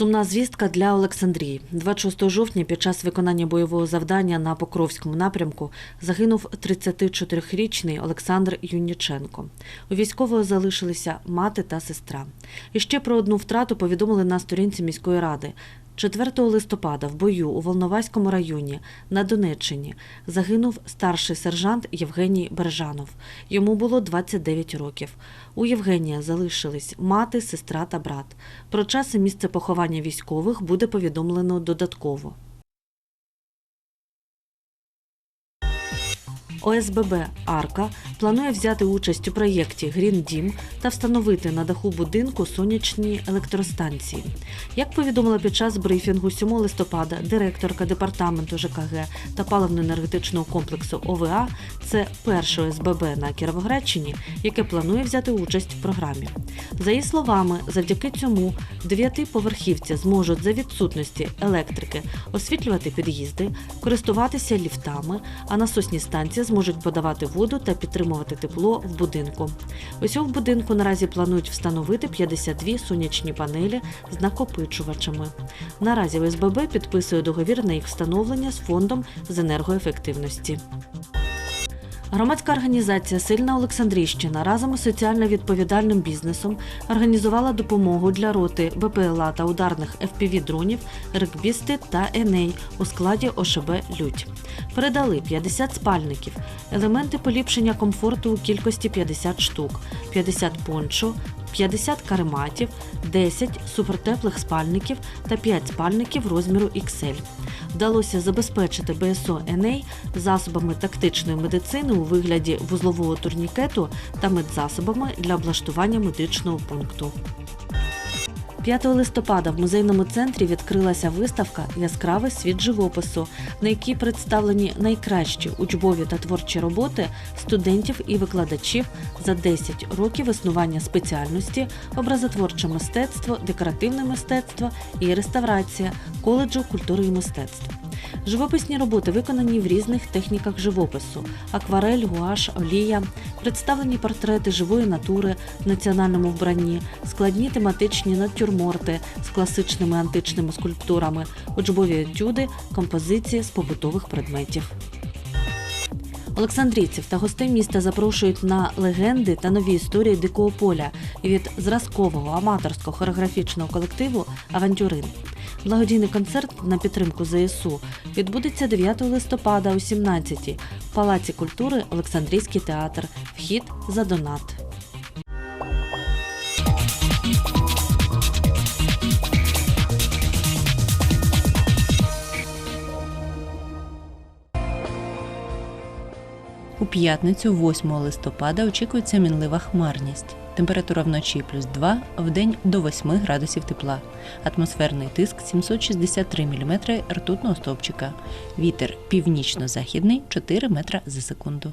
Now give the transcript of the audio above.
Сумна звістка для Олександрії. 26 жовтня під час виконання бойового завдання на Покровському напрямку загинув 34-річний Олександр Юніченко. У військового залишилися мати та сестра. І ще про одну втрату повідомили на сторінці міської ради. 4 листопада в бою у Волноваському районі на Донеччині загинув старший сержант Євгеній Бережанов. Йому було 29 років. У Євгенія залишились мати, сестра та брат. Про час і місце поховання військових буде повідомлено додатково. ОСББ Арка планує взяти участь у проєкті Грін Дім та встановити на даху будинку сонячні електростанції. Як повідомила під час брифінгу 7 листопада директорка департаменту ЖКГ та паливно-енергетичного комплексу ОВА, це перше ОСББ на Кіровоградщині, яке планує взяти участь в програмі. За її словами, завдяки цьому дев'ятиповерхівці зможуть за відсутності електрики освітлювати під'їзди, користуватися ліфтами, а насосні станції зможуть подавати воду та підтримувати тепло в будинку. Усього в будинку наразі планують встановити 52 сонячні панелі з накопичувачами. Наразі ОСББ підписує договір на їх встановлення з фондом з енергоефективності. Громадська організація Сильна Олександрійщина разом із соціально відповідальним бізнесом організувала допомогу для роти БПЛА та ударних fpv дронів рекбісти та Еней у складі ОШБ Людь. Передали 50 спальників, елементи поліпшення комфорту у кількості 50 штук, 50 пончо, 50 карематів, 10 супертеплих спальників та 5 спальників розміру XL. Вдалося забезпечити БСО Еней засобами тактичної медицини у вигляді вузлового турнікету та медзасобами для облаштування медичного пункту. 5 листопада в музейному центрі відкрилася виставка Яскравий світ живопису, на якій представлені найкращі учбові та творчі роботи студентів і викладачів за 10 років існування спеціальності, образотворче мистецтво, декоративне мистецтво і реставрація коледжу культури і мистецтв. Живописні роботи виконані в різних техніках живопису: акварель, гуаш, олія, представлені портрети живої натури в національному вбранні, складні тематичні натюрморти з класичними античними скульптурами, учбові етюди, композиції з побутових предметів. Олександрійців та гостей міста запрошують на легенди та нові історії дикого поля від зразкового аматорського хореографічного колективу Авантюрин. Благодійний концерт на підтримку ЗСУ відбудеться 9 листопада о 17-й в Палаці культури Олександрійський театр. Вхід за донат. У п'ятницю, 8 листопада, очікується мінлива хмарність. Температура вночі плюс 2, в день до 8 градусів тепла. Атмосферний тиск 763 мм ртутного стовпчика. Вітер північно-західний 4 метра за секунду.